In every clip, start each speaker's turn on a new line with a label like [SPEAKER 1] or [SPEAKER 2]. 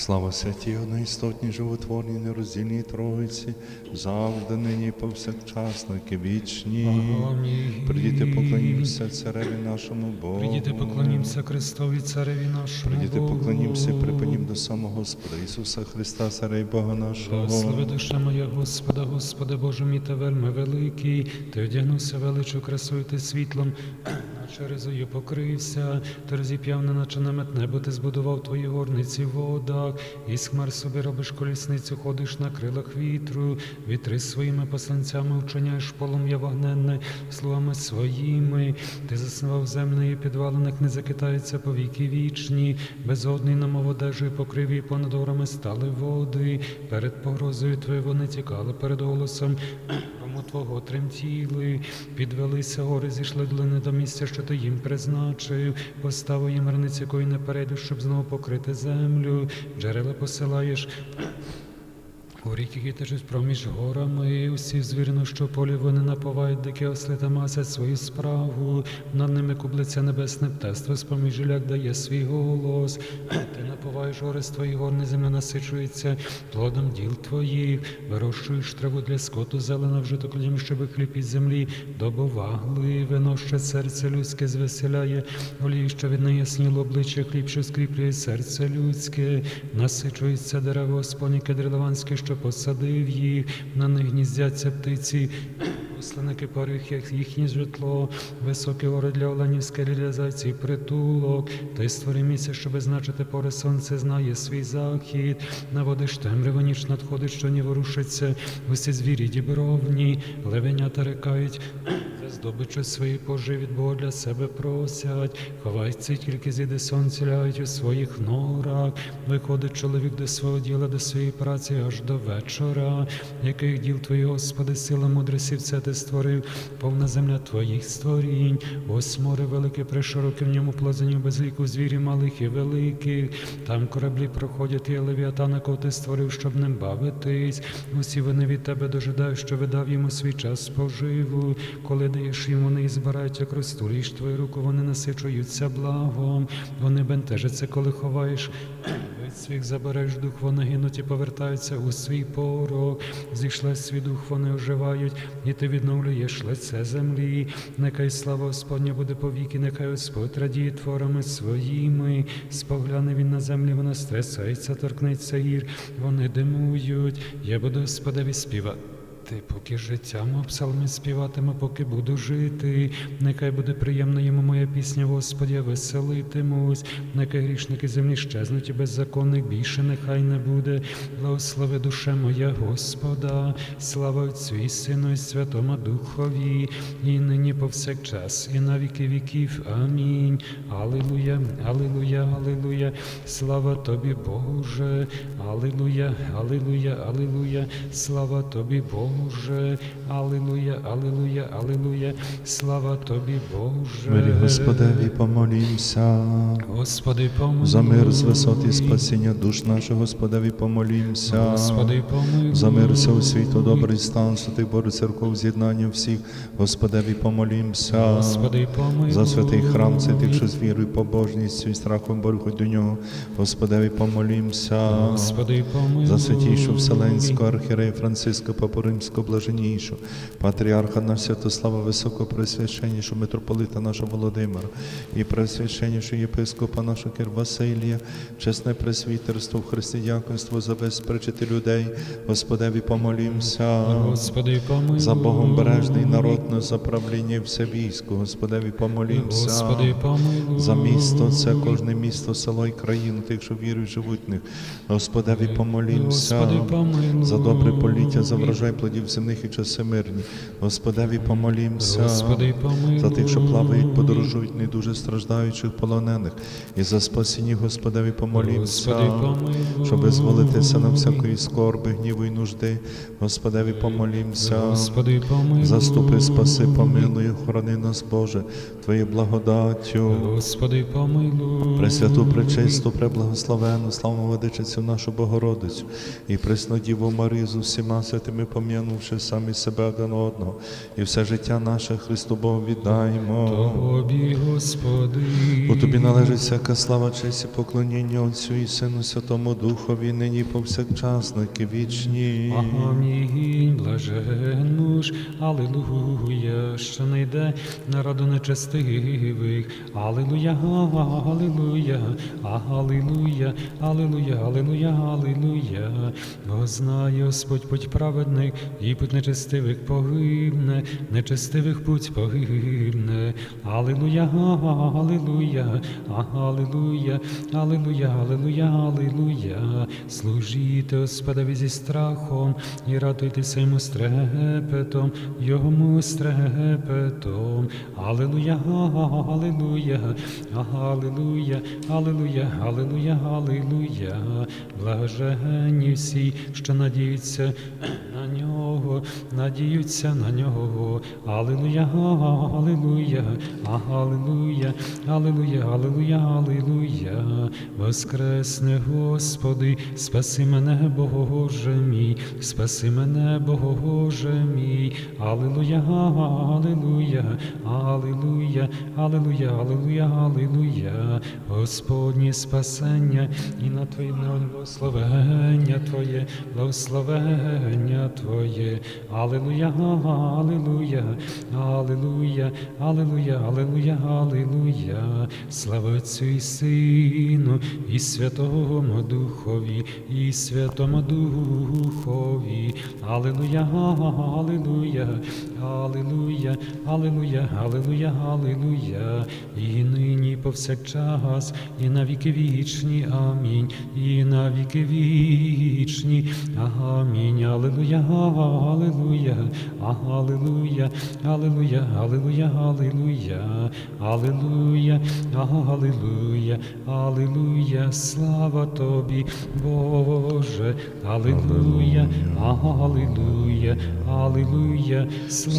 [SPEAKER 1] Слава святій, одноістотній, животворній, нероздільній Троїці, завжди, нині, і вічні. Придіти, поклонімося цареві нашому Богу.
[SPEAKER 2] Придіти, поклонімся Христові Цареві нашому
[SPEAKER 1] Придіти, і припинім до самого Господа Ісуса Христа, Царя і Бога нашого.
[SPEAKER 2] Благослови душа моя Господа, Господи Боже мій та вельми великий, ти одягнувся величу красою ти світлом, наче ризою покрився, ти розіп'яв не наче намет небо, ти збудував твої горниці в водах, і хмар собі робиш колісницю, ходиш на крилах вітру, вітри своїми посланцями вчиняєш полум'я вогненне, словами своїми, ти заснував землю і підвалених не закитаються по віки вічні, безодний намов одежею покрив і понад горами стали води, перед погрозою твоєю вони тікали перед голосом. Грому Твого тремтіли, підвелися гори, зійшли долини до місця, що ти їм призначив, поставив їм границь, якої не перейдеш, щоб знову покрити землю, джерела посилаєш. У ріки які течуть проміж горами, усі звірно, що полі вони напувають, дикі осли та масять свою справу. Над ними кублиця небесне птество, з поміж жиляк дає свій голос. Ти напуваєш гори з твоїх гор, не земля насичується плодом діл твоїх, вирощуєш траву для скоту, зелена вжиток людям, щоби хліб із землі добували. Вино, що серце людське звеселяє, олію, що від неї сніло обличчя, хліб, що скріплює серце людське, насичується дерево Господні, кедри що посадив їх, на них гніздяться птиці. Ослиники порих, як їхнє житло, високі гори для оленів, скелі притулок, та й створи місяць, щоби значити пори сонце знає свій захід, наводиш темрява ніч надходить, що не ворушиться, усі звірі дібровні, левенята рикають, здобичу свої пожи від Бога для себе просять, ховаються тільки зійде сонце, ляють у своїх норах, виходить чоловік до свого діла, до своєї праці аж до вечора, яких діл твої, Господи, сила мудрості все ти створив, повна земля твоїх створінь, ось море велике, пришироке в ньому плазанів без ліку звірі малих і великих, там кораблі проходять, і левіатана, кого ти створив, щоб ним бавитись. Усі вони від тебе дожидають, що видав йому свій час споживу, коли даєш їм, вони і збирають, як розтуліш твою руку, вони насичуються благом, вони бентежаться, коли ховаєш. Від своїх забереш дух, вони гинуть і повертаються у свій порог. Зійшли свій дух, вони оживають, і ти відновлюєш лице землі. Нехай слава Господня буде повіки, нехай Господь радіє творами своїми. Спогляне він на землі, вона стресається, торкнеться гір, вони димують. Я буду Господеві співати. Поки життям псалми співатиму, поки буду жити, нехай буде приємна йому моя пісня, Господь, я веселитимусь, нехай грішники землі щезнуть і беззаконних більше нехай не буде. Благослови душа моя Господа, слава Отцю і Сину, і Святому Духові, і нині повсякчас, і на віки віків. Амінь. Алілуя, алілуя, алілуя, слава тобі, Боже, алілуя, алілуя, алілуя, слава тобі, Боже, алілуя, алілуя, алілуя, слава тобі, Боже.
[SPEAKER 1] Мирі Господеві, помолімся.
[SPEAKER 2] Господи, помилуй.
[SPEAKER 1] За мир з висоти спасіння душ наших, Господеві, помолімся.
[SPEAKER 2] Господи, помилуй.
[SPEAKER 1] За мир всього світу, добрий стан, святих церков, з'єднання всіх, Господеві, помолімся.
[SPEAKER 2] Господи, помилуй.
[SPEAKER 1] За святий храм, це тих, що з вірою, побожністю і страхом беруть до нього, Господеві, помолімся.
[SPEAKER 2] Господи, помилуй.
[SPEAKER 1] За святійшу Вселенського архірея Франциска Папу Римського блаженнішу, патріарха на Святослава Високопресвященнішу, митрополита нашого Володимира і пресвященнішу єпископа нашого Кир Василія, чесне пресвітерство в християнство за безпречити людей, Господеві помолімся.
[SPEAKER 2] Господи, помилуй.
[SPEAKER 1] За Богом бережний народ на заправління все військо, Господеві помолімся.
[SPEAKER 2] Господи, помилуй.
[SPEAKER 1] За місто, це кожне місто, село і країну, тих, що вірують, живуть в них. Господеві помолімся.
[SPEAKER 2] Господи, помилуй.
[SPEAKER 1] За добре поліття, за врожай плодів земних і часи мирні. Господеві помолімся.
[SPEAKER 2] Господи.
[SPEAKER 1] За тих, що плавають, подорожують, не дуже страждаючих полонених. І за спасіння Господеві помолімся.
[SPEAKER 2] Господи.
[SPEAKER 1] Щоб визволитися на всякої скорби, гніву і нужди. Господеві помолімся.
[SPEAKER 2] Господи.
[SPEAKER 1] Заступи, спаси, помилуй, охорони нас, Боже, Твоєю благодаттю.
[SPEAKER 2] Господи, помилуй.
[SPEAKER 1] Пресвяту, пречисту, преблагословену, славну владичицю нашу Богородицю і пресну Діву Марію з усіма святими пом'янутими, пом'янувши самі себе один одного, і все життя наше Христу Богу віддаймо.
[SPEAKER 2] Тобі, Господи.
[SPEAKER 1] Бо тобі належить всяка слава, честь і поклоніння Отцю і Сину Святому Духові, нині і повсякчас, на віки вічні.
[SPEAKER 2] Амінь, блаженну ж, Аллилуйя, що не йде на раду нечестивих. Аллилуйя, Аллилуйя, Аллилуйя, Аллилуйя, Аллилуйя, Аллилуйя. Бо знає Господь путь праведних, і путь нечестивих погибне, нечестивих путь погибне. Аллилуйя, Аллилуйя, Аллилуйя, Аллилуйя, Аллилуйя, Аллилуйя. Служіть Господові зі страхом і радуйтеся йому з трепетом, йому з трепетом. Аллилуйя, Аллилуйя, Аллилуйя, Аллилуйя, Аллилуйя, Аллилуйя. Блаженні всі, що надіються на нього, надіються на нього. Аллилуйя, Аллилуйя, Аллилуйя, Аллилуйя, Аллилуйя, Аллилуйя. Воскресне, Господи, спаси мене, Боже мій, спаси мене, Боже мій. Аллилуйя, Аллилуйя, Аллилуйя, Аллилуйя, Аллилуйя, Аллилуйя. Господнє спасення і на Твоє благословення Твоє, благословення Твоє. Аллилуйя, Аллилуйя, Аллилуйя, Аллилуйя, Аллилуйя, Аллилуйя. Слава Отцю і Сину, і Святому Духові, і Святому Духові. Аллилуйя, Аллилуйя, Галилуя, Аллилуйя, Аллилуйя, Галилуя, і нині повсякчас, і на віки вічні, амінь, і на віки вічні, амінь, Аллилуйя, Галилуя, Галилуя, Галилуя, Галилуя, Галилуя, Аллилуйя, Галилуя, Аллилуйя, слава Тобі, Боже, Аллилуйя, Аллилуйя, Аллилуйя, слава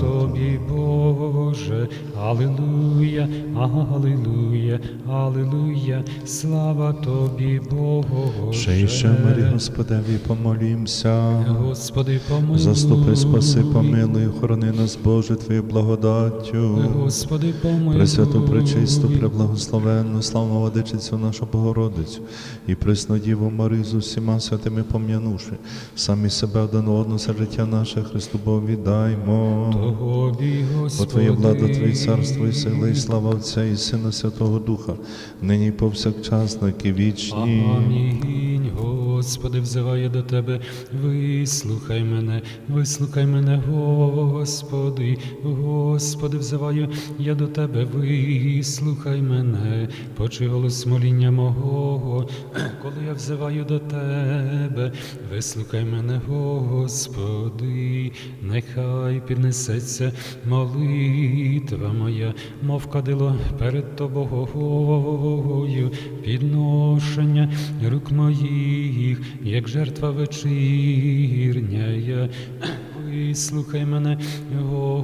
[SPEAKER 2] тобі, Боже, Аллилуйя, Аллилуйя, Аллилуйя, слава тобі, Боже.
[SPEAKER 1] Ще й ще мирі Господеві помолімся.
[SPEAKER 2] Господи, помилуй.
[SPEAKER 1] Заступи, спаси, помилуй, охорони нас, Боже, Твоєю благодаттю.
[SPEAKER 2] Господи, помилуй.
[SPEAKER 1] Пресвяту, пречисту, преблагословенну, славну владичицю нашу Богородицю і пресну Діву Марію з усіма святими пом'янувши, самі себе один одного за життя наше Христу Богу віддаймо.
[SPEAKER 2] Тобі,
[SPEAKER 1] Бо. Твоє влада, Твоє царство і сила, і слава Отця і Сина Святого Духа, нині повсякчас, віки вічні.
[SPEAKER 2] Амінь, Господи, взиваю до Тебе, вислухай мене, вислухай мене, Господи, Господи, взиваю я до Тебе, вислухай мене, почуй голос моління мого, коли я взиваю до Тебе, вислухай мене, Господи, нехай піднесеться молитва моя, мов кадило перед Тобою, підношення рук моїх, як жертва вечірня. Вислухай мене,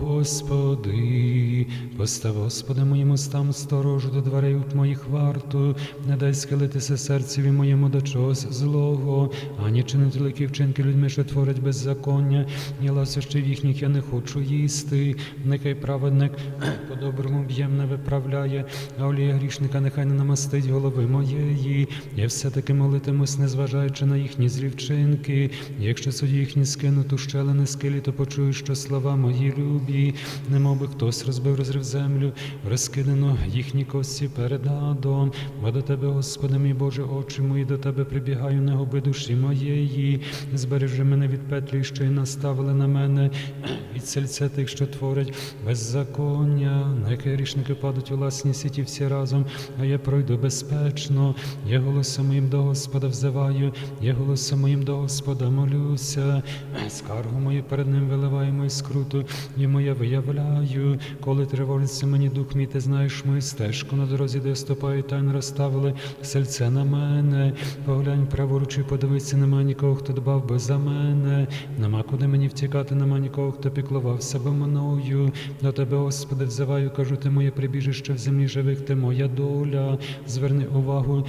[SPEAKER 2] Господи, постав, Господи, моїм устам сторожу до дверей моїх варту, не дай схилитися серцеві моєму до чогось злого, ані чинити ликі вчинки людьми, що творять беззаконня, ні ласощів їхніх я не хочу їсти. Нехай праведник по-доброму б'єм не виправляє, а олія грішника нехай не намастить голови моєї. Я все-таки молитимусь, незважаючи на їхні злі вчинки. Якщо судді їхні скинуть у щелини скелі, то почую, що слова мої любі, немов хтось розбив розрив землю, розкидано їхні кості перед адом. Бо до тебе, Господи, мій Боже, очі мої, до тебе прибігаю, не губи душі моєї. Збережи мене від петлі, що й наставили на мене, від сельця тих, що творять беззаконня. Нехай рішники падуть у власні сіті всі разом, а я пройду безпечно. Я голосом моїм до Господа взиваю, я голосом моїм до Господа молюся. Скаргу мою перед ним виливаємо із скруту, йому я виявляю, коли тривожиться мені дух мій, ти знаєш мою стежку на дорозі, де ступаю, тайно розставили сельце на мене. Поглянь праворуч і подивися, нема нікого, хто дбав би за мене. Нема куди мені втікати, нема нікого, хто піклувався би мною. До тебе, Господи, взиваю, кажу, ти моє прибіжище в землі живих, ти моя доля. Зверни увагу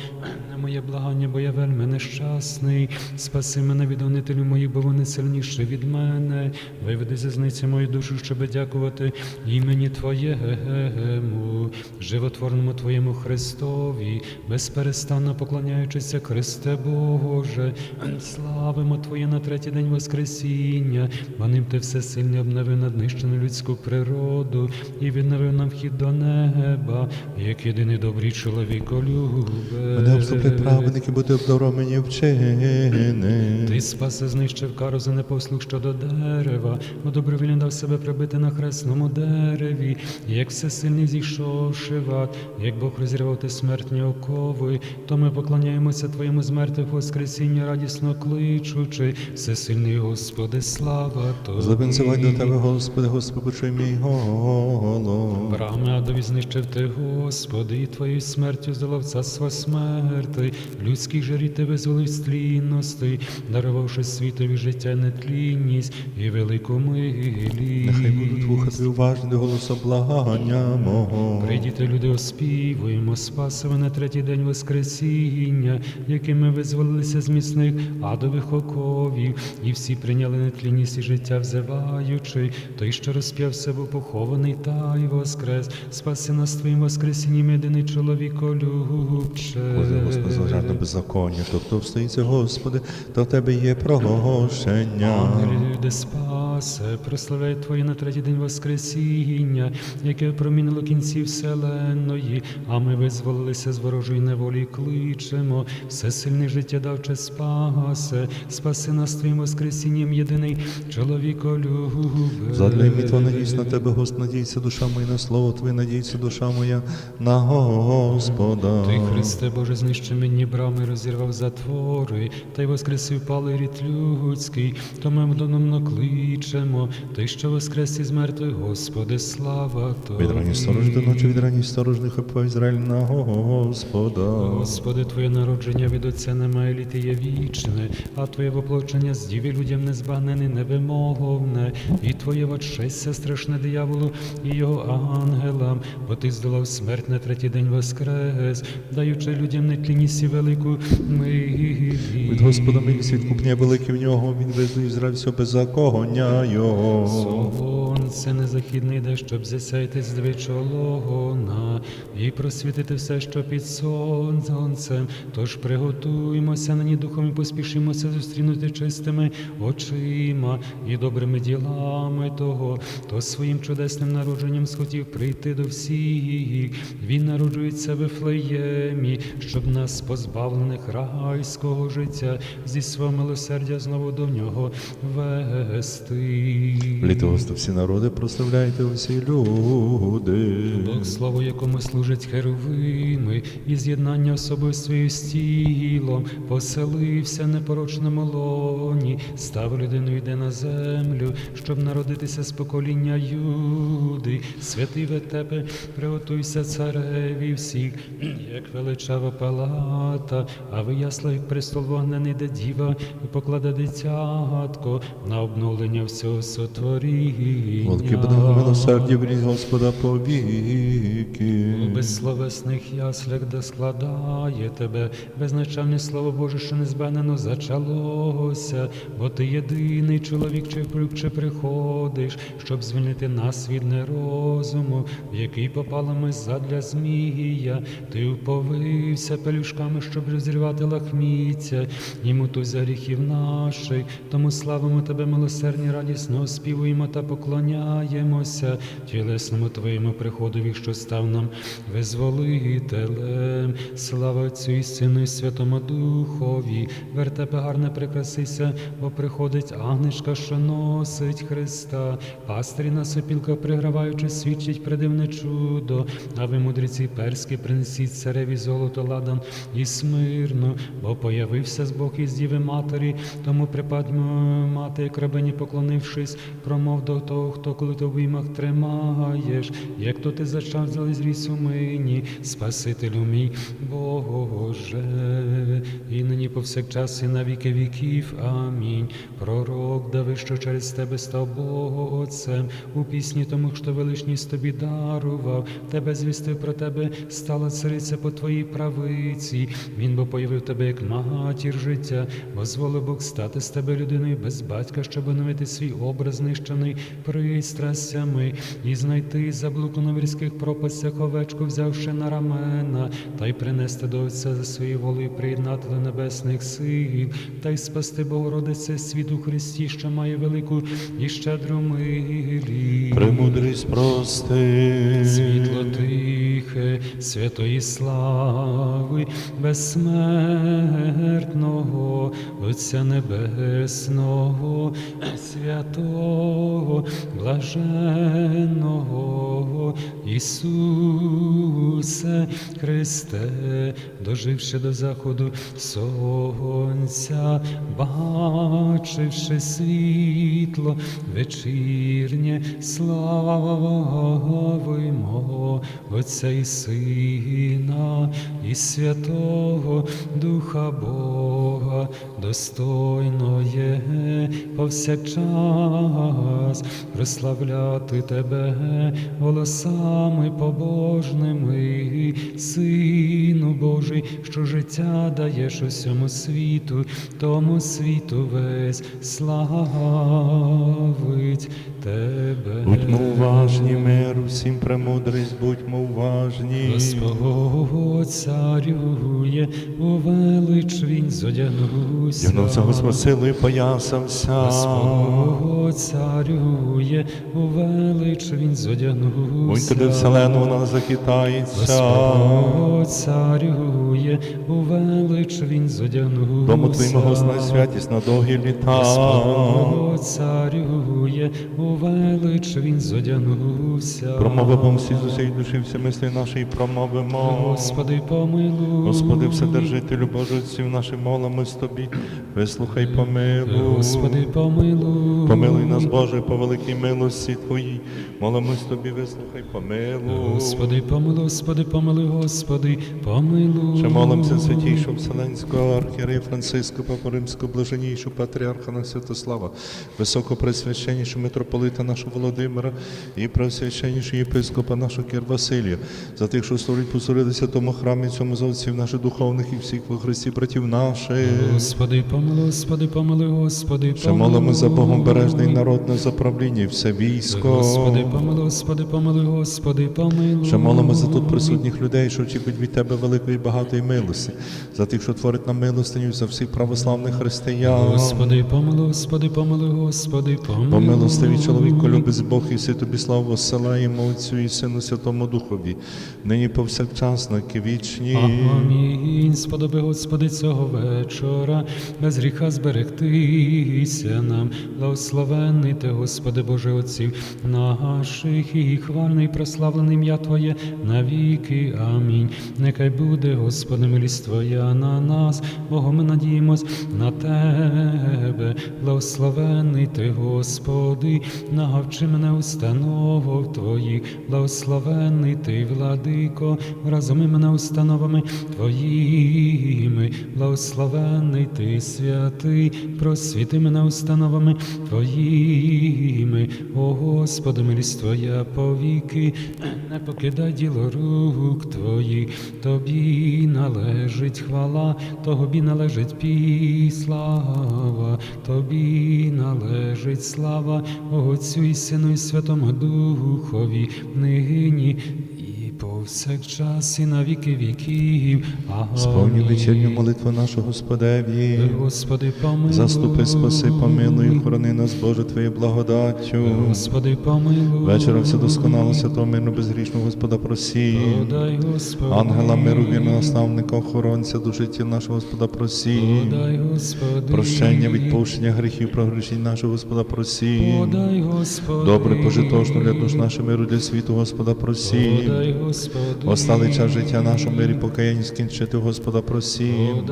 [SPEAKER 2] на моє благання, бо я вельми нещасний. Спаси мене від гонителів моїх, бо вони сильніші від мене. Виведи зі зниці мою душу, щоби дякувати імені Твоєму, животворному Твоєму Христові, безперестанно поклоняючися Христе Боже, славимо Твоє на третій день Воскресіння, бо ним ти всесильний обновив наднищену людську природу і відновив нам вхід до неба, як єдиний добрий чоловік
[SPEAKER 1] Мене обступлять праведники, бути обдаровені вчини.
[SPEAKER 2] Ти спаси знищив кару за непослух щодо дерева, бо добровільно дав себе прибити на хресному дереві, як всесильний зійшовши в ад, як Бог розірвав ти смертні окови, то ми поклоняємося Твоєму смерти Воскресіння, радісно кличучи, всесильний Господи, слава Тобі.
[SPEAKER 1] Злебенцевай до тебе, Господи, Господи, почуй мій голос.
[SPEAKER 2] Брами адові знищив ти, Господи, і Твоєю смертю здолав царство смерти, людських жарі ти визволив з тлінності, дарувавши світові життя нетлінність і велику милість.
[SPEAKER 1] Нехай будуть вуха твої уважні благання мого.
[SPEAKER 2] Прийдіте, люди, оспівуємо, спасове на третій день Воскресіння, яким ми визволилися з міцних адових оковів, і всі прийняли нетлінність і життя взиваючи, той, що розп'яв себе похований, та й воскрес, спаси нас твоїм воскресінням, єдиний чоловіколюбче.
[SPEAKER 1] Господи, Господи, злажарне беззаконня, тобто встоїться, Господи, то в тебе є.
[SPEAKER 2] Ангелі, люди, спасе, прославляй Твоє на третій день Воскресіння, яке промінило кінці вселенної, а ми визволилися з ворожої неволі, кличемо, всесильне життя давче спасе, спаси нас Твоїм Воскресінням, єдиний чоловіколюбе.
[SPEAKER 1] Задля ім'я Твого надійся на тебе, Господи, надійся душа моя на слово Твоє, надійся душа моя на Господа.
[SPEAKER 2] Ти, Христе Боже, знищи мені брами, розірвав затвори, та й воскресив палий рід людський, то ми вдономно кличемо, ти, що воскрес із мертвих, Господи, слава Тобі.
[SPEAKER 1] Від рані сторож до ночі, від рані сторожних по Ізраїль на Господа.
[SPEAKER 2] Господи, Твоє народження від Отця немає літи є вічне, а Твоє воплочення з діві людям незбагнене, невимовне, і Твоє водшестя страшне дияволу і його ангелам, бо Ти здолав смерть на третій день воскрес, даючи людям нетлінність і велику милість.
[SPEAKER 1] Від Господа милість відкупня великий в нього, він визнав Ізраїль все беззаконня його.
[SPEAKER 2] Сонце незахідне йде, щоб засяяти з двічолона і просвітити все, що під сонцем. Тож приготуймося нині духом і поспішимося зустрінути чистими очима і добрими ділами того, хто своїм чудесним народженням схотів прийти до всіх. Він народжується в Ефлеємі, щоб нас, позбавлених райського життя, зі свого милосердя знову до нього вести.
[SPEAKER 1] Літо Господи, всі народи, прославляйте усі люди.
[SPEAKER 2] Бог слово, якому служать херовими, і з'єднання особи своєю з тілом, поселився в непорочному лоні, став людину йде на землю, щоб народитися з покоління Юди. Святий ве тебе, приготуйся цареві всіх, як величава палата, а ви ясла, як престол вогнений, де діва, і покладе дитятко на обновлення всього сотворіння.
[SPEAKER 1] Волки буде милосердя в Господа повіки.
[SPEAKER 2] У безсловесних яслях, де складає тебе, безначальне слово Боже, що незбагнено зачалося, бо ти єдиний чоловік, чи вприк, чи приходиш, щоб звільнити нас від нерозуму, в який попали ми задля змія. Ти уповився пелюшками, щоб розірвати лахміття, йому ту за гріхів наших, тому славимо тебе, милосердні, радісно співуємо та поклоняємося тілесному твоєму приходові, що став нам визволителем. Слава Отцю і Сину, і Святому Духові. Вертепе гарне прикрасися, бо приходить агнешка, що носить Христа. Пастирі на сопілках приграваючи, свідчить придивне чудо. А ви, мудреці перські, принесіть цареві золото ладан і смирно, бо появився з Бог із Діви Матері, тому припадьмо мати, як рабині поклонитися вклонившись, промов до того, хто коли ти в обіймах тримаєш, як то ти зачав з у мені, Спасителю мій, Боже, повсякчас і на віки віків. Амінь. Пророк Давид, що через тебе став Богу Отцем, у пісні тому, що величність тобі дарував, тебе звістив про тебе, стала цариця по твоїй правиці. Він бо появив тебе як матір життя, дозволив Бог стати з тебе людиною без батька, щоб оновити свій образ знищений пристрастями і знайти заблуку на вірських пропастях овечку, взявши на рамена, та й принести до Отця за своєю волею, приєднати до небесних сил, та й спасти Богородице світ у Христі, що має велику і щедру милість.
[SPEAKER 1] Премудрість прости.
[SPEAKER 2] Світло тихе, святої слави, безсмертного, Отця Небесного, святого, блаженного, Ісусе Христе, доживши до заходу сонця, бачивши світло вечірнє, славимо Отця і Сина, і Святого Духа Бога, достойно є повсякчас прославляти Тебе голосами побожними, Сину Божий, що життя даєш усьому світу, тому світу весь славить Тебе.
[SPEAKER 1] Будьмо уважні, мир, усім премудрість, будьмо уважні.
[SPEAKER 2] Господь царює, у велич він зодягнувся.
[SPEAKER 1] Дягнувся Господь силою, поясався.
[SPEAKER 2] Господь царює, у велич він зодягнувся.
[SPEAKER 1] Будьте до вселену, вона захитається.
[SPEAKER 2] Господь царює, у велич він зодягнувся.
[SPEAKER 1] Дому Твоїм Господь святість на довгі літа.
[SPEAKER 2] Господь царює, у велич він зодягнувся.
[SPEAKER 1] Промовимо всі з усієї душі, всі мислі наші, і промовимо.
[SPEAKER 2] Господи, помилуй.
[SPEAKER 1] Господи, Вседержителю Божиців наших, молимось Тобі, вислухай, помилуй.
[SPEAKER 2] Господи, помилуй.
[SPEAKER 1] Помилуй нас, Боже, по великій милості Твоїй. Молимось Тобі, вислухай, помилуй.
[SPEAKER 2] Господи, помилуй, Господи, помилуй, Господи, помилуй.
[SPEAKER 1] Ще молимося святійшого Вселенського архієрея Франциска, Папу Римського, блаженнішого патріарха на Святослава, високопресвященнішого митрополита нашого Володимира і пресвященнішого єпископа нашого Кир Василія, за тих, що служить посорилися тому храмі, цьому за наших духовних і всіх во Христі братів наших.
[SPEAKER 2] Господи, помилуй, Господи, помилуй, Господи,
[SPEAKER 1] Ще
[SPEAKER 2] помилуй.
[SPEAKER 1] молимо за Богом бережний народ на заправління і все військо.
[SPEAKER 2] Господи, помилуй, Господи, помилуй, Господи, помилуй.
[SPEAKER 1] Ще молимо за тут присутніх людей, що очікують від Тебе великої багатої милості, за тих, що творить нам милостиню, за всіх православних християн.
[SPEAKER 2] Господи, помилуй, Господи, помилуй, Господи, помилуй.
[SPEAKER 1] Бо милостивий чоловік, любить Бог і все тобі славу осилаємо Отцю і Сину Святому Духові, нині повсякчас на вічні.
[SPEAKER 2] Амінь. Сподоби, Господи, цього вечора, без гріха зберегтися нам. Благословенний Ти, Господи Боже Отців наших, і хвальний, прославлений ім'я Твоє навіки. Амінь. Нехай буде, Господи, милість Твоя на нас, Богом ми надіємось на Тебе. Благословенний Ти, Господи, навчи мене установок Твоїх, благословенний Ти, владико, разом і мене установами Твоїми, благословенний Ти, святий, просвіти мене установами Твоїми, о Господи, милість Твоя повіки, не покидай діло рук Твоїх, Тобі належить хвала, Тобі належить пій, слава, Тобі належить слава, Отцю і Сину і Святому Духові, нині повсякчас і на віки віків. Амінь.
[SPEAKER 1] Сповні вечірню молитву нашу Господеві.
[SPEAKER 2] Господи, помилуй.
[SPEAKER 1] Заступи, спаси, помилуй, охорони нас, Боже, Твоєю благодаттю.
[SPEAKER 2] Господи, помилуй.
[SPEAKER 1] Вечора все досконало, святого мирно, безгрішного Господа просі.
[SPEAKER 2] Подай, Господи.
[SPEAKER 1] Ангела миру, вірного наставника, охоронця, душі тіл нашого Господа просі.
[SPEAKER 2] Подай, Господи.
[SPEAKER 1] Прощення, відпущення гріхів, прогрішень нашого Господа просі.
[SPEAKER 2] Подай, Господи.
[SPEAKER 1] Добре, пожитошно для душ наших миру для світу, Господа просі.
[SPEAKER 2] Подай, Господи.
[SPEAKER 1] Остали час життя нашого мирі, покаяння скінчити, Господа просім.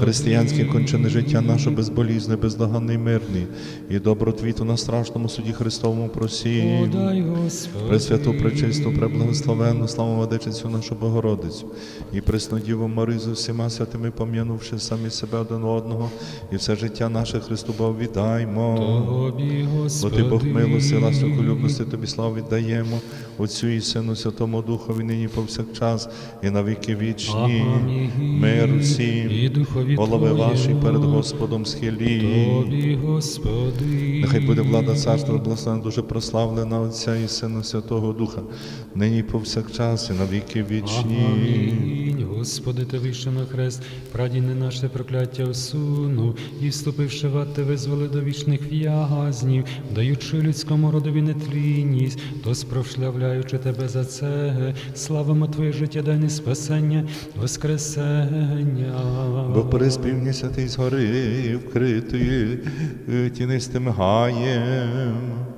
[SPEAKER 1] Християнське кончене життя наше безболізне, бездоганне і мирне, і добротвіту на страшному суді Христовому просім. Пресвяту, пречисту, преблагословенну, славу владичицю нашу Богородицю, і пресну Діву Марию з усіма святими пом'янувши самі себе один одного, і все життя наше Христу Богу віддаймо.
[SPEAKER 2] Тобі,
[SPEAKER 1] Бо ти Бог милості, ласкохолюбності, тобі славу віддаємо, Отцю і Сину, Святому Духові, нині повсякчас, і на віки вічні. Мир усім, голови ваші перед Господом схилі.
[SPEAKER 2] Тобі, Господи.
[SPEAKER 1] Нехай буде влада царства, благословена, дуже прославлена Отця і Сина Святого Духа, нині повсякчас і на віки вічні.
[SPEAKER 2] Амінь. Господи, ти вийшов на хрест, прадіне наше прокляття усунув, і вступивши в ад, ти визволи до вічних в'язнів, даючи людському родові нетлінність, то спрошлявляючи тебе за це, славимо Твоє життя, дай не спасення, воскресення.
[SPEAKER 1] Бо приспівні святий з гори вкритий тінистим гаєм.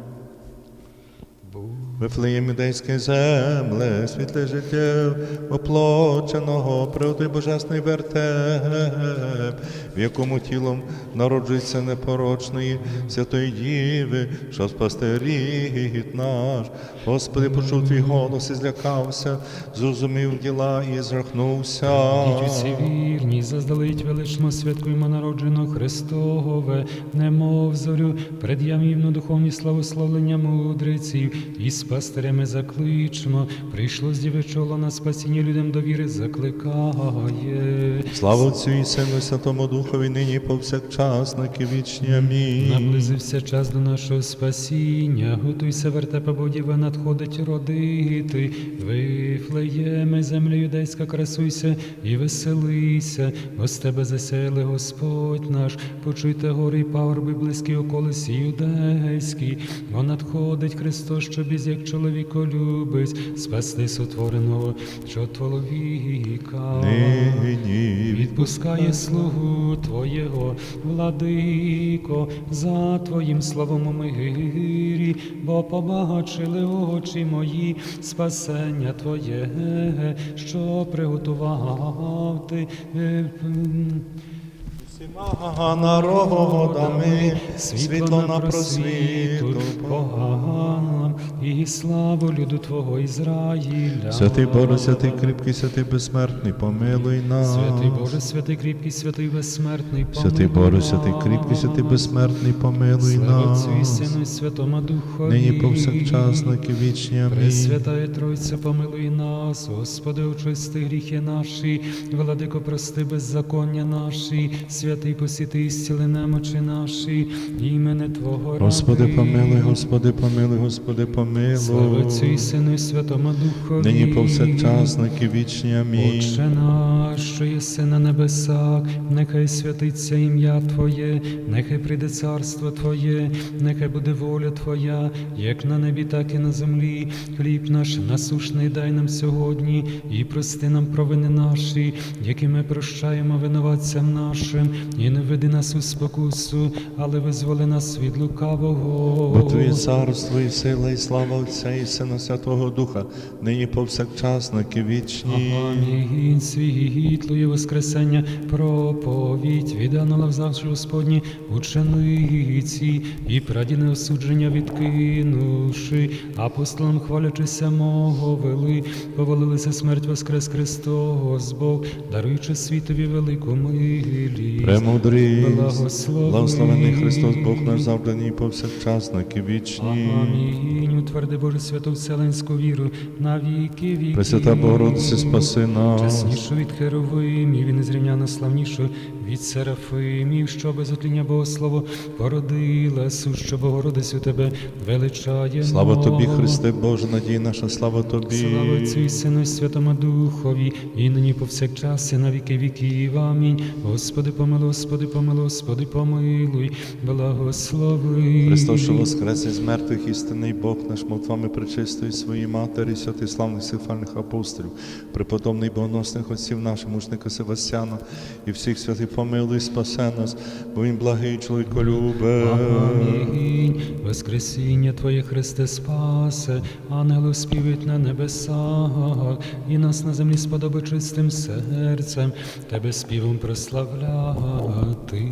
[SPEAKER 1] Вифлеєм юдейське земле, світле життя оплоченого, правди божесний вертеп, в якому тілом народжується непорочної святої Діви, що спасти рід наш. Господи, почув твій голос і злякався, зрозумів діла і зрахнувся.
[SPEAKER 2] Діть усі вірні, заздалить величмо святкуємо народжено Христове, немов зорю, пред'явівно духовні славословлення мудреців, і пастирями закличмо, прийшло з дівичоло на спасіння людям довіри закликає.
[SPEAKER 1] Слава Отцю і Сину Святому Духові, нині повсякчас, на вічні. Амінь.
[SPEAKER 2] Наблизився час до нашого спасіння, готуйся, вертепа, бо діва надходить родити. Вифлеєме, земля юдейська, красуйся і веселися, бо з тебе засяяли Господь наш, почуйте гори й пагорби, близькі околиці юдейські, бо надходить Христос, що біз, як чоловіколюбець, спасти сотвореного, що чоловіка.
[SPEAKER 1] Нині
[SPEAKER 2] Відпускає слугу Твоєго, владико, за Твоїм словом у мирі, бо побагачили очі мої спасення Твоє, що приготував ти. е,
[SPEAKER 1] всіма народами, світло на просвіту.
[SPEAKER 2] поганам і славу люду Твого Ізраїля.
[SPEAKER 1] Святий Боже, святий кріпкий, святий безсмертний, помилуй нас.
[SPEAKER 2] Святий Боже, святий кріпкий, святий безсмертний,
[SPEAKER 1] Святий
[SPEAKER 2] помилуй
[SPEAKER 1] Боже, святий кріпкий, святий безсмертний, помилуй
[SPEAKER 2] Слава
[SPEAKER 1] нас.
[SPEAKER 2] Сину і Святому Духові.
[SPEAKER 1] Нині повсякчас, на вічні. Амінь.
[SPEAKER 2] Пресвятає Тройця, помилуй нас, Господи, очисти гріхи наші, владико, прости беззаконня наші, святий посіти і зціли немочі наші, імене Твого ради.
[SPEAKER 1] Господи, помилуй, Господи, помилуй, Господи,
[SPEAKER 2] Слава Отцю і. Сину і Святому Духові.
[SPEAKER 1] Нині повсякчас, віки вічні. Амінь.
[SPEAKER 2] Отче наш, що єси на небесах, нехай святиться ім'я Твоє, нехай прийде царство Твоє, нехай буде воля Твоя, як на небі, так і на землі. Хліб наш насушний дай нам сьогодні, і прости нам провини наші, які ми прощаємо винуватцям нашим, і не веди нас у спокусу, але визволи нас від лукавого.
[SPEAKER 1] Бо Твоє царство і сила, і слава Отця і Сина Святого Духа, нині повсякчас, на віки вічні.
[SPEAKER 2] Амінь, світло і воскресення, проповідь від ангела взавши Господні учениці, і прадіне осудження відкинувши, апостолам хвалячися мовили, повалилися смерть воскрес Христос Бог, даруючи світові велику милість.
[SPEAKER 1] Премудрість, благословений Христос Бог наш завжди нині повсякчас, на вічні.
[SPEAKER 2] Амінь, утверди Боже святу вселенську віру на віки віки.
[SPEAKER 1] Пресвята Богородиці, спаси нас.
[SPEAKER 2] Чеснішу від херовимів і незрівняно славнішу від серафимів, що без отління Богослово породила, сущу Богородицю тебе величає.
[SPEAKER 1] Слава Тобі, Христе Боже, надія наша, слава Тобі.
[SPEAKER 2] Слава Отцю і Сину і Святому Духові, і нині повсякчас, і на віки віків. Амінь. Господи, помилуй, Господи, помилуй, Господи, помилуй, благослови.
[SPEAKER 1] Христос, що воскрес із мертвих, істинний Бог наш, молитвами причистої своїй матері, святих славних сихфальних апостолів, преподобний богоносних отців наших, мучника Севастяна і всіх святих помилуй, спасе нас, бо він благий чоловіко любе.
[SPEAKER 2] Амінь. Воскресіння Твоє Христе спасе, ангели співають на небесах, і нас на землі сподоби чистим серцем, Тебе співом прославляти.